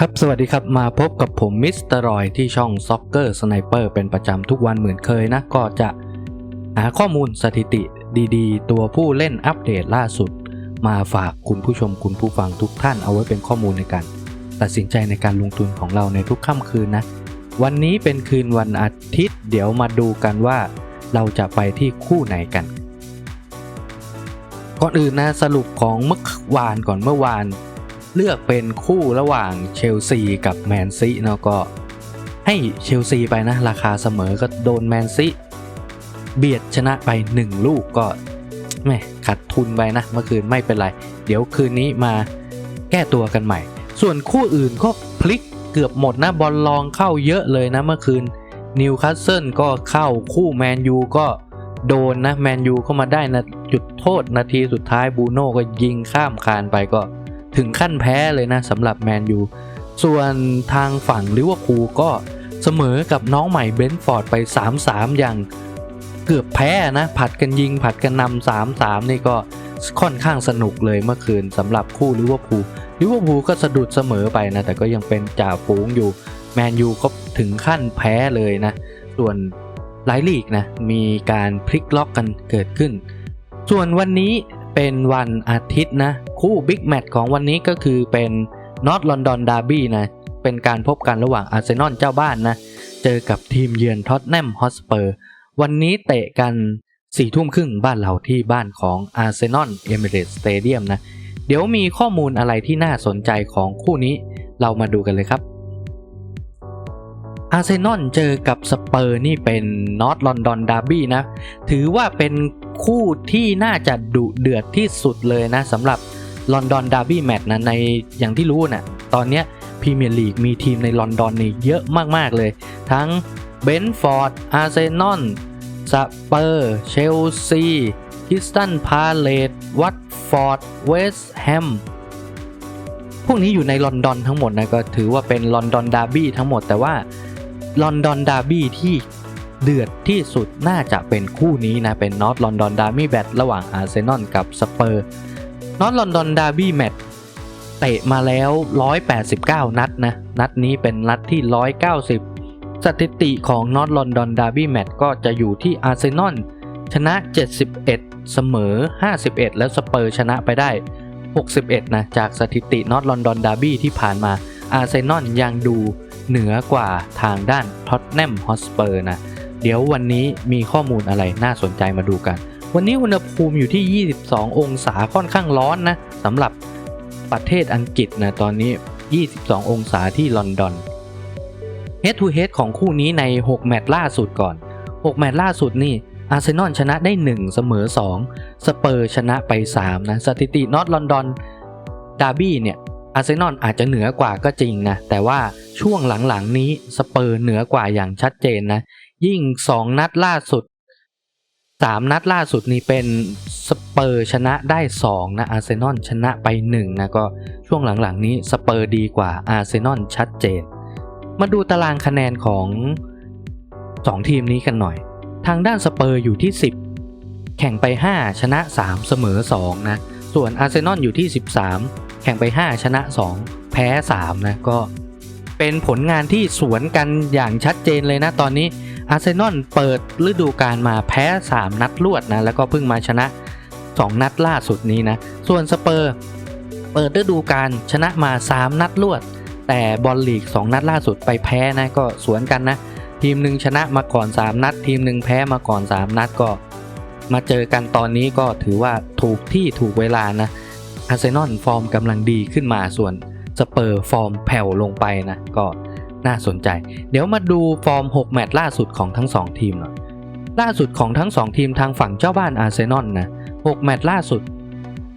ครับ สวัสดีครับ มาพบกับผมมิสเตอร์รอยที่ช่อง Soccer Sniper เป็นประจำทุกวันเหมือนเคยนะ ก็จะหาข้อมูลสถิติดีๆ ตัวผู้เล่นอัปเดตล่าสุด มาฝากคุณผู้ชมคุณผู้ฟังทุกท่านเอาไว้เป็นข้อมูลในการตัดสินใจในการลงทุนของเราในทุกค่ำคืนนะ วันนี้เป็นคืนวันอาทิตย์ เดี๋ยวมาดูกันว่า เราจะไปที่คู่ไหนกันก่อนอื่นนะสรุปของเมื่อวานก่อนเมื่อวาน เลือกเป็นคู่ระหว่างเชลซีกับแมนซีเนาะก็ให้เชลซีไปนะ ราคาเสมอก็โดนแมนซีเบียดชนะไป 1 ลูกก็แม่ขาดทุนไปนะ เมื่อคืนไม่เป็นไร เดี๋ยวคืนนี้มาแก้ตัวกันใหม่ ส่วนคู่อื่นก็พลิกเกือบหมดนะบอลลองเข้าเยอะเลยนะเมื่อคืนนิวคาสเซิลก็เข้าคู่แมนยูก็โดนนะแมนยูเข้ามาได้นะจุดโทษนาทีสุดท้ายบูโน่ก็ยิงข้ามคานไปก็ ถึงขั้นแพ้เลยนะสำหรับแมนยูส่วนทางฝั่งลิเวอร์พูลก็เสมอกับน้องใหม่เบนฟอร์ดไป 3-3 อย่างเกือบแพ้นะ ผัดกันยิงผัดกันนำ3-3 นี่ก็ค่อนข้างสนุกเลยเมื่อคืนสำหรับคู่ลิเวอร์พูลลิเวอร์พูลก็สะดุดเสมอไปนะ แต่ก็ยังเป็นจ่าฝูงอยู่ แมนยูก็ถึงขั้นแพ้เลยนะ ส่วนไลลีกนะ มีการพลิกล็อกกันเกิดขึ้น ส่วนวันนี้เป็นวันอาทิตย์นะ คู่บิ๊กแมตช์ของวันนี้ก็คือเป็นนอตลอนดอนดาร์บี้นะ เป็นการพบกันระหว่างอาร์เซนอลเจ้าบ้านนะ เจอกับทีมเยือนท็อตแนมฮอสเปอร์ วันนี้เตะกัน4ี่ทุ่มครึ่งบ้านเราที่บ้านของอาร์เซนอลเอมิเรตสเตเดียมนะ เดี๋ยวมีข้อมูลอะไรที่น่าสนใจของคู่นี้เรามาดูกันเลยครับอาร์เซนอลเจอกับสเปอร์นี่เป็นนอตลอนดอนดาร์บี้นะ ถือว่าเป็นคู่ที่น่าจะดุเดือดที่สุดเลยนะสำหรับ ลอนดอนดาร์บี้แมตช์นะในอย่างที่รู้นะ่ะตอนเนี้ยพรีเมียร์ลีกมีทีมในลอนดอนนี่เยอะมาก ๆ เลย ทั้งเบนฟอร์ดอาร์เซนอลสเปอร์เชลซีคิสตันพาเลตวัตฟอร์ดเวสต์แฮมพวกนี้อยู่ในลอนดอนทั้งหมดนะก็ถือว่าเป็นลอนดอนดาร์บี้ทั้งหมดแต่ว่าลอนดอนดาร์บี้ที่เดือดที่สุดน่าจะเป็นคู่นี้นะ เป็นนอตลอนดอนดาร์บี้แบทระหว่างอาร์เซนอลกับสเปอร์ นอตลอนดอนดาร์บี้แมตเตะมาแล้ว 189 นัดนะ นัดนี้เป็นนัดที่ 190 สถิติของนอตลอนดอนดาร์บี้แมตก็จะอยู่ที่อาร์เซนอลชนะ 71 เสมอ 51 แล้วสเปอร์ชนะไปได้ 61 นะ จากสถิตินอตลอนดอนดาร์บี้ที่ผ่านมาอาร์เซนอลยังดูเหนือกว่าทางด้านท็อตแนมฮอสเปอร์นะ เดี๋ยววันนี้มีข้อมูลอะไรน่าสนใจมาดูกัน วันนี้อุณหภูมิอยู่ที่ 22 องศาค่อนข้างร้อนนะสำหรับประเทศอังกฤษนะตอนนี้ 22 องศาที่ลอนดอน Head to Head ของคู่นี้ใน 6 แมตช์ล่าสุดก่อน 6 แมตช์ล่าสุดนี่อาร์เซนอลชนะได้ 1 เสมอ 2 สเปอร์ชนะไป 3 นะ สถิตินอตลอนดอนดาร์บี้เนี่ยอาร์เซนอลอาจจะเหนือกว่าก็จริงนะ แต่ว่าช่วงหลังๆนี้สเปอร์เหนือกว่าอย่างชัดเจนนะ ยิ่ง 2 นัดล่าสุด 3 นัดล่าสุดนี่เป็นสเปอร์ชนะได้ 2 นะอาร์เซนอลชนะไป 1 นะ ก็ช่วงหลังๆนี้สเปอร์ดีกว่าอาร์เซนอลชัดเจน มาดูตารางคะแนนของ 2 ทีมนี้กันหน่อย ทางด้านสเปอร์อยู่ที่ 10 แข่งไป 5 ชนะ 3 เสมอ 2 นะ ส่วนอาร์เซนอลอยู่ที่ 13 แข่งไป 5 ชนะ 2 แพ้ 3 นะ ก็เป็นผลงานที่สวนกันอย่างชัดเจนเลยนะตอนนี้ อาร์เซนอลเปิดฤดูกาลมาแพ้ 3 นัดรวดนะ แล้วก็เพิ่งมาชนะ 2 นัดล่าสุดนี้นะ ส่วนสเปอร์เปิดฤดูกาลชนะมา 3 นัดรวด แต่บอลลีก 2 นัดล่าสุดไปแพ้นะก็สวนกันนะ ทีมหนึ่งชนะมาก่อน 3 นัด ทีมหนึ่งแพ้มาก่อน 3 นัดก็ มาเจอกันตอนนี้ก็ถือว่าถูกที่ถูกเวลานะอาร์เซนอลฟอร์มกำลังดีขึ้นมาส่วนสเปอร์ฟอร์มแผ่วลงไปนะก็ น่าสนใจ เดี๋ยวมาดูฟอร์ม 6 แมตช์ล่าสุดของทั้ง 2 ทีมหน่อยล่าสุดของทั้ง 2 ทีมทางฝั่งเจ้าบ้านอาร์เซนอลนะ6แมตช์ล่าสุด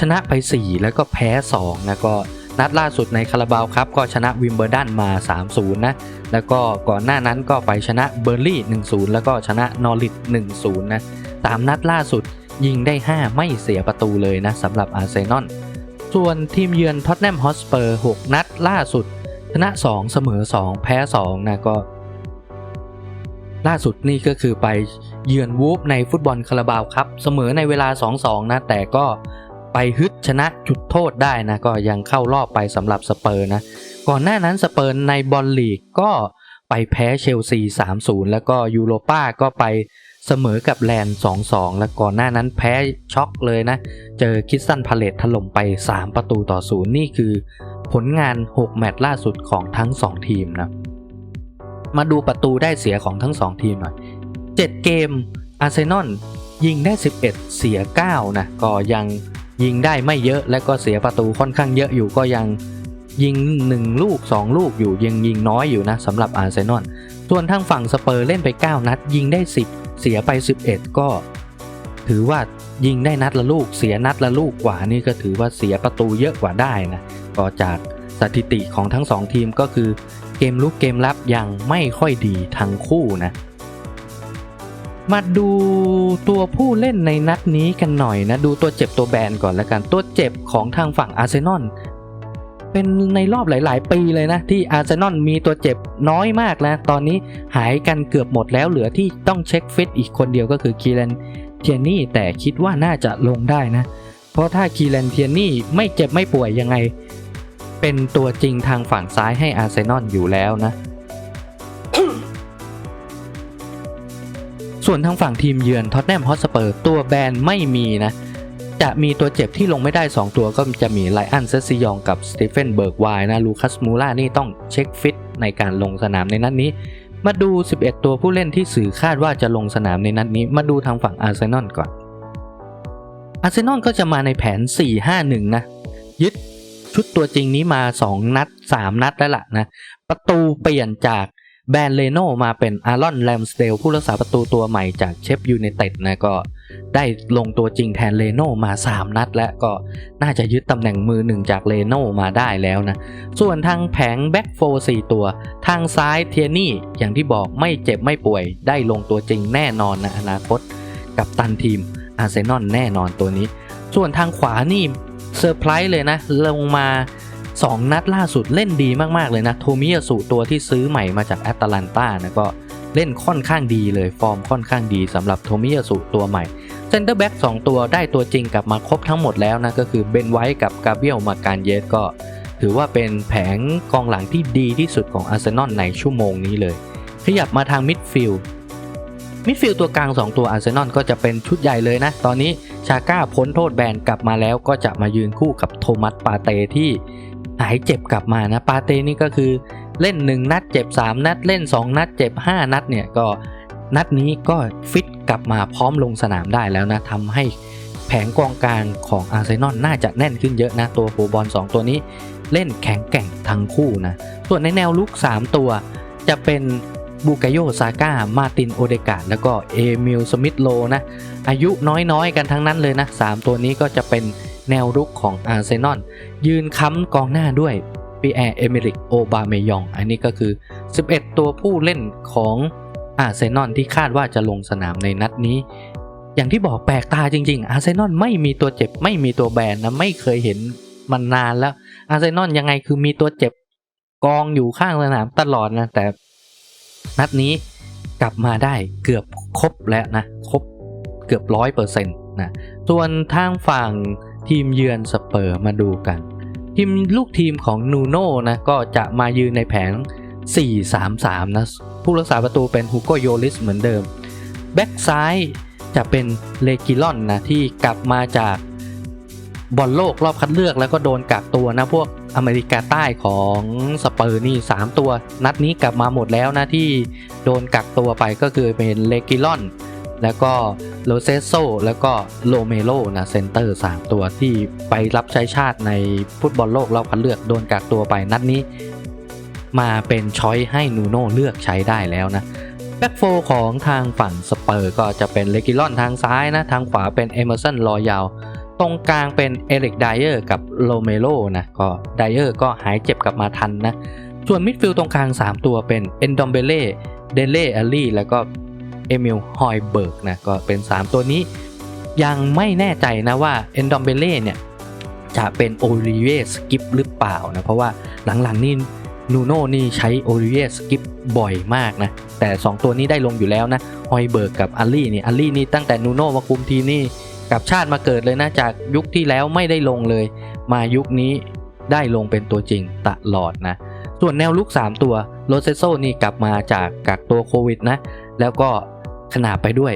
ชนะไป 4 แล้วก็แพ้ 2 นะก็นัดล่าสุดในคาราบาวครับก็ชนะวิมเบอร์ดันมา 3-0 นะ แล้วก็ก่อนหน้านั้นก็ไปชนะเบอร์ลี่ 1-0 แล้วก็ชนะนอริท1-0 นะตามนัดล่าสุดยิงได้ 5 ไม่เสียประตูเลยนะสำหรับอาร์เซนอลส่วนทีมเยือนท็อตแนมฮอสเปอร์ 6 นัดล่าสุด ชนะ 2 เสมอ 2 แพ้ 2 นะก็ ล่าสุดนี่ก็คือไปเยือนวูฟในฟุตบอลคาราบาวครับ เสมอในเวลา 2-2 นะ แต่ก็ไปฮึดชนะจุดโทษได้นะ ก็ยังเข้ารอบไปสำหรับสเปอร์นะ ก่อนหน้านั้นสเปอร์ในบอลลีกก็ไปแพ้เชลซี 3-0 แล้วก็ยูโรป้าก็ไปเสมอกับแลนด์ 2-2 แล้วก่อนหน้านั้นแพ้ช็อกเลยนะ เจอคิสตันพาเลตถล่มไป 3 ประตูต่อ 0 นี่คือ ผลงาน 6 แมตช์ล่าสุดของทั้ง 2 ทีมนะ มาดูประตูได้เสียของทั้ง 2 ทีมหน่อย 7 เกมอาร์เซนอลยิงได้ 11 เสีย 9 นะ ก็ยังยิงได้ไม่เยอะและก็เสียประตูค่อนข้างเยอะอยู่ก็ยังยิง 1 ลูก 2 ลูกอยู่ยังยิงน้อยอยู่นะสำหรับอาร์เซนอลส่วนทางฝั่งสเปอร์เล่นไป 9 นัด ยิงได้ 10 เสียไป 11 ก็ ถือว่ายิงได้นัดละลูก เสียนัดละลูกกว่านี่ก็ถือว่าเสียประตูเยอะกว่าได้นะ ก็จากสถิติของทั้ง 2 ทีมก็คือเกมลุกเกมรับยังไม่ค่อยดีทั้งคู่นะ มาดูตัวผู้เล่นในนัดนี้กันหน่อยนะ ดูตัวเจ็บตัวแบนก่อนแล้วกัน ตัวเจ็บของทางฝั่งอาร์เซนอลเป็นในรอบหลาย ๆ ปีเลยนะ ที่อาร์เซนอลมีตัวเจ็บน้อยมากนะ ตอนนี้หายกันเกือบหมดแล้วเหลือที่ต้องเช็คฟิตอีกคนเดียวก็คือคีแลนเทียนี่แต่คิดว่าน่าจะลงได้นะเราะถ้าคีแลนเทียนี่ไม่เจ็บไม่ป่วยยังไง เป็นตัวจริงทางฝั่งซ้ายให้อาร์เซนอลอยู่แล้วนะ ส่วนทางฝั่งทีมเยือนท็อตแนมฮอตสเปอร์ตัวแบนไม่มีนะ จะมีตัวเจ็บที่ลงไม่ได้ 2 ตัวก็จะมีไลอันเซซิยองกับสตีเฟนเบิร์กไวน์นะลูคัสมูล่านี่ต้องเช็คฟิตในการลงสนามในนัดนี้มาดู 11 ตัวผู้เล่นที่สื่อคาดว่าจะลงสนามในนัดนี้ มาดูทางฝั่งอาร์เซนอลก่อน อาร์เซนอลก็จะมาในแผน 4-5-1 นะ ยึดชุดตัวจริงนี้มา 2 นัด 3 นัดแล้วล่ะนะ ประตูเปลี่ยนจากแบรนเลโนมาเป็นอารอนแรมสเดลผู้รักษาประตูตัวใหม่จากเชฟยูไนเต็ดนะก็ได้ลงตัวจริงแทนเลโนมา 3 นัด และก็น่าจะยึดตำแหน่งมือหนึ่งจากเลโนมาได้แล้วนะ ส่วนทางแผงแบ็กโฟ4ตัว ทางซ้ายเทียนี่อย่างที่บอกไม่เจ็บไม่ป่วยได้ลงตัวจริงแน่นอนนะอนาคตกับตันทีม อาร์เซนอลแน่นอนตัวนี้ ส่วนทางขวานี่เซอร์ไพรส์เลยนะ ลงมา 2 นัดล่าสุดเล่นดีมากๆเลยนะ โทมิยาสุตัวที่ซื้อใหม่มาจากแอตแลนตานะก็เล่นค่อนข้างดีเลยฟอร์มค่อนข้างดีสำหรับโทมิยาสุตัวใหม่เซนเตอร์แบ็ก2ตัวได้ตัวจริงกลับมาครบทั้งหมดแล้วนะก็คือเบนไวท์กับกาเบียลมาการเยสก็ ถือว่าเป็นแผงกองหลังที่ดีที่สุดของอาร์เซนอลในชั่วโมงนี้เลย ขยับมาทางมิดฟิลด์ มิดฟิลด์ตัวกลาง 2 ตัวอาร์เซนอลก็จะเป็นชุดใหญ่เลยนะ ตอนนี้ชาก้าพ้นโทษแบนกลับมาแล้วก็จะมายืนคู่กับโทมัสปาเตที่หายเจ็บกลับมานะ ปาเตนี่ก็คือเล่น 1 นัดเจ็บ 3 นัดเล่น 2 นัดเจ็บ 5 นัดเนี่ยก็นัดนี้ก็ฟิตกลับมาพร้อมลงสนามได้แล้วนะทำให้แผงกองกลางของอาร์เซนอลน่าจะแน่นขึ้นเยอะนะ ตัวโฟบอล 2 ตัวนี้เล่นแข็งแกร่งทั้งคู่นะ ส่วนในแนวลุก 3 ตัวจะเป็น บูกาโยซาก้า มาตินโอเดกาดแล้วก็เอมิลสมิธโลนะ อายุน้อยๆ กันทั้งนั้นเลยนะ 3 ตัวนี้ก็จะเป็นแนวรุกของอาร์เซนอลยืนค้ำกองหน้าด้วยปีแอร์เอเมริกโอบาเมยอง อันนี้ก็คือ 11 ตัวผู้เล่นของอาร์เซนอลที่คาดว่าจะลงสนามในนัดนี้ อย่างที่บอกแปลกตาจริง ๆ อาร์เซนอลไม่มีตัวเจ็บ ไม่มีตัวแบนนะไม่เคยเห็นมันนานแล้วอาร์เซนอลยังไงคือมีตัวเจ็บกองอยู่ข้างสนามตลอดนะแต่ นัดนี้กลับมาได้เกือบครบแล้วนะ ครบเกือบร้อยเปอร์เซ็นต์นะส่วนทางฝั่งทีมเยือนสเปอร์มาดูกัน ทีมลูกทีมของนูโน่นะก็จะมายืนในแผง 4-3-3 นะ ผู้รักษาประตูเป็นฮูโกโยลิสเหมือนเดิม แบ็กซ้ายจะเป็นเลกิลอนนะที่กลับมาจากบอลโลกรอบคัดเลือกแล้วก็โดนกักตัวนะพวก อเมริกาใต้ของสเปอร์นี่ 3 ตัว นัดนี้กลับมาหมดแล้วนะที่โดนกักตัวไปก็คือเป็นเลกิลอน แล้วก็โรเซโซแล้วก็โลเมโลนะเซนเตอร์ 3 ตัวที่ไปรับใช้ชาติในฟุตบอลโลกรอบคัดเลือกโดนกักตัวไปนัดนี้ มาเป็นช้อยให้นูโน่เลือกใช้ได้แล้วนะแบ็กโฟของทางฝั่งสเปอร์ก็จะเป็นเลกิลอนทางซ้ายนะ ทางขวาเป็นเอเมอร์สันรอยาว ตรงกลางเป็นเอริกไดเออร์กับโลเมโลนะก็ไดเออร์ก็หายเจ็บกลับมาทันนะ ส่วนมิดฟิลด์ตรงกลาง 3 ตัวเป็นเอนดอมเบเล่เดเล่อลลี่แล้วก็เอมิลฮอยเบิร์กนะก็เป็น 3 ตัวนี้ยังไม่แน่ใจนะว่าเอนดอมเบเล่เนี่ยจะเป็นโอลิเวสกิปหรือเปล่านะเพราะว่าหลังๆนี่นูโน่นี่ใช้โอลิเวสกิปบ่อยมากนะแต่ 2 ตัวนี้ได้ลงอยู่แล้วนะฮอยเบิร์กกับอัลลี่นี่อัลลี่นี่ตั้งแต่นูโน่มาคุมทีนี่ กลับชาติมาเกิดเลยนะจากยุคที่แล้วไม่ได้ลงเลย มายุคนี้ได้ลงเป็นตัวจริงตลอดนะ ส่วนแนวลุก 3 ตัวโรเซโซนี่กลับมาจากกักตัวโควิดนะ แล้วก็ขนาบไปด้วย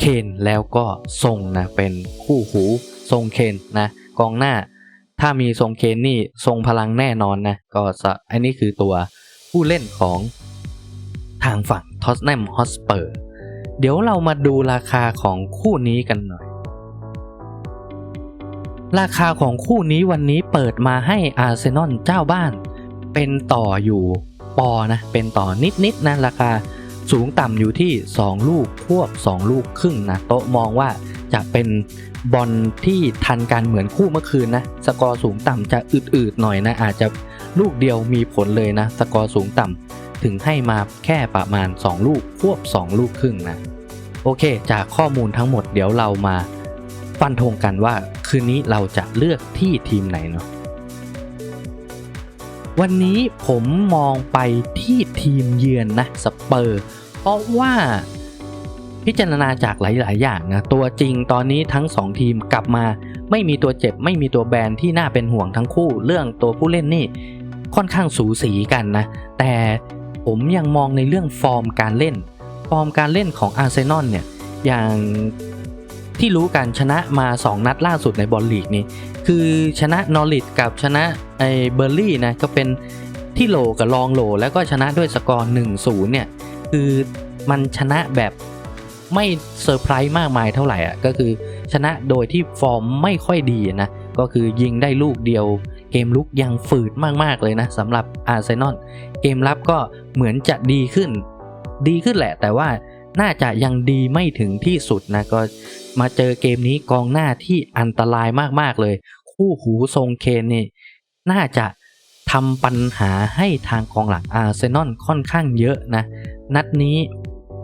เคนแล้วก็ทรงนะเป็นคู่หูทรงเคนนะกองหน้า ถ้ามีทรงเคนนี่ทรงพลังแน่นอนนะก็สะอันนี้คือตัวผู้เล่นของทางฝั่งทอสแนมฮอสเปอร์ เดี๋ยวเรามาดูราคาของคู่นี้กันหน่อย ราคาของคู่นี้วันนี้เปิดมาให้อาร์เซนอลเจ้าบ้าน เป็นต่ออยู่ปอนะ เป็นต่อนิดๆนะราคาสูงต่ำอยู่ที่ 2 ลูกควบ 2 ลูกครึ่งนะโต๊ะมองว่าจะเป็นบอลที่ทันการเหมือนคู่เมื่อคืนนะสกอร์สูงต่ำจะอืดๆหน่อยนะ อาจจะลูกเดียวมีผลเลยนะ สกอร์สูงต่ำถึงให้มาแค่ประมาณ 2 ลูกควบ 2 ลูกครึ่งนะ โอเค จากข้อมูลทั้งหมดเดี๋ยวเรามาฟันธงกันว่า คืนนี้เราจะเลือกที่ทีมไหนเนาะวันนี้ผมมองไปที่ทีมเยือนนะสเปอร์เพราะว่าพิจารณาจากหลาย ๆ อย่างนะตัวจริงตอนนี้ทั้ง 2 ทีมกลับมา ไม่มีตัวเจ็บ ไม่มีตัวแบนที่น่าเป็นห่วงทั้งคู่ เรื่องตัวผู้เล่นนี่ค่อนข้างสูสีกันนะ แต่ผมยังมองในเรื่องฟอร์มการเล่น ฟอร์มการเล่นของอาร์เซนอลเนี่ยอย่าง ที่รู้กันชนะมา 2 นัดล่าสุดในบอลลีกนี่คือชนะนอริทกับชนะไอเบอร์ลี่นะก็เป็นที่โหลกับรองโหลแล้วก็ชนะด้วยสกอร์1-0เนี่ยคือมันชนะแบบไม่เซอร์ไพรส์มากมายเท่าไหร่อะก็คือชนะโดยที่ฟอร์มไม่ค่อยดีนะก็คือยิงได้ลูกเดียว เกมลุกยังฝืดมากๆเลยนะสำหรับอาร์เซนอลเกมรับก็เหมือนจะดีขึ้น ดีขึ้นแหละ แต่ว่า น่าจะยังดีไม่ถึงที่สุดนะก็มาเจอเกมนี้กองหน้าที่อันตรายมากๆเลย คู่หูทรงเคนนี่น่าจะทำปัญหาให้ทางกองหลังอาร์เซนอลค่อนข้างเยอะนะ นัดนี้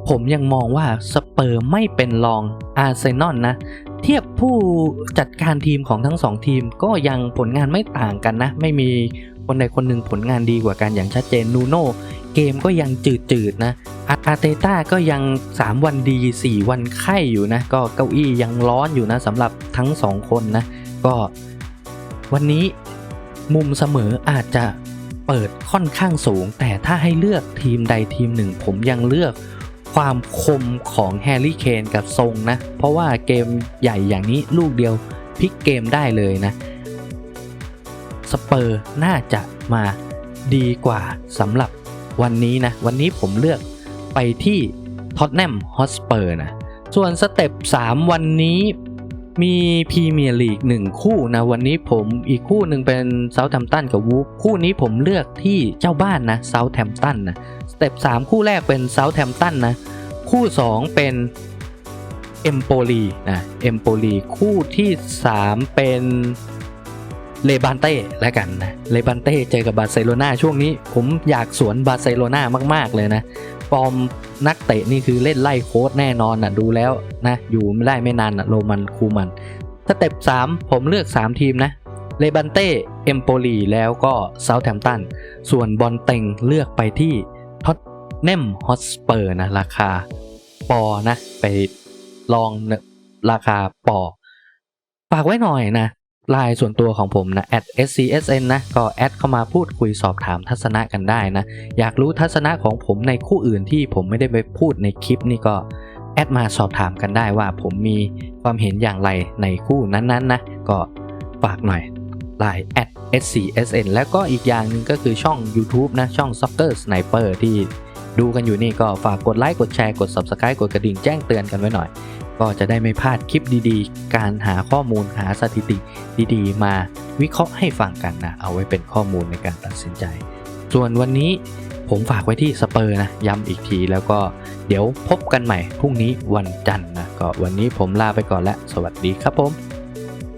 ผมยังมองว่าสเปอร์ไม่เป็นรองอาร์เซนอลนะ เทียบผู้จัดการทีมของทั้งสองทีมก็ยังผลงานไม่ต่างกันนะ ไม่มีคนใดคนหนึ่งผลงานดีกว่ากันอย่างชัดเจนนูโน่เกมก็ยังจืดๆนะอาร์เตต้าก็ยัง 3 วันดี 4 วันไข้อยู่นะ ก็เก้าอี้ยังร้อนอยู่นะสำหรับทั้ง 2 คนนะ ก็วันนี้มุมเสมออาจจะเปิดค่อนข้างสูง แต่ถ้าให้เลือกทีมใดทีมหนึ่ง ผมยังเลือก ความคมของแฮร์รี่เคนกับทรงนะ เพราะว่าเกมใหญ่อย่างนี้ลูกเดียวพลิกเกมได้เลยนะ สเปอร์น่าจะมาดีกว่าสำหรับวันนี้นะ วันนี้ผมเลือกไปที่ท็อตแนมฮอสเปอร์นะ ส่วนสเต็ป 3 วันนี้มีพรีเมียร์ลีก1คู่นะ วันนี้ผมอีกคู่หนึ่งเป็นเซาท์แ m มป์ตันกับวูฟคู่นี้ผมเลือกที่เจ้าบ้านนะเซาท์แ m มป์ตันนะ เต็ป3คู่แรกเป็นเซาท์แ m มตันนะ คู่ 2 เป็นเอมโปลีนะเอมโปลีคู่ที่ 3 เป็นเลบานเต้แล้วกันนะเลบานเต้เจอกับบาร์เซโลนาช่วงนี้ผมอยากสวนบาร์เซโลนามากๆเลยนะฟอร์มนักเตะนี่คือเล่นไล่โค้ดแน่นอนนะดูแล้วนะอยู่ไม่ได้ไม่นานนะโรมันคูมันสเต็ป3ผมเลือก 3 ทีมนะเลบันเต้เอมโปลีแล้วก็เซาท์แ m มตันส่วนบอลเต็งเลือกไปที่ ท็อตเนมฮอสเปอร์นะ ราคาปอนะ ไปลองนะราคาปอฝากไว้หน่อยนะไลน์ส่วนตัวของผมนะ @scsn นะ ก็แอดเข้ามาพูดคุยสอบถามทัศนะกันได้นะ อยากรู้ทัศนะของผมในคู่อื่นที่ผมไม่ได้ไปพูดในคลิปนี่ก็แอดมาสอบถามกันได้ว่าผมมีความเห็นอย่างไรในคู่นั้นๆนะก็ฝากหน่อย ไลน์ @scsn แล้วก็อีกอย่างหนึ่งก็คือช่อง YouTube นะ ช่อง Soccer Sniper ที่ดูกันอยู่นี่ก็ฝากกดไลค์กดแชร์กด Subscribe กดกระดิ่งแจ้งเตือนกันไว้หน่อย ก็จะได้ไม่พลาดคลิปดีๆ การหาข้อมูลหาสถิติดีๆ มาวิเคราะห์ให้ฟังกันนะ เอาไว้เป็นข้อมูลในการตัดสินใจ ส่วนวันนี้ผมฝากไว้ที่สเปอร์นะ ย้ำอีกทีแล้วก็เดี๋ยวพบกันใหม่พรุ่งนี้วันจันทร์นะก็วันนี้ผมลาไปก่อนแล้ว สวัสดีครับผม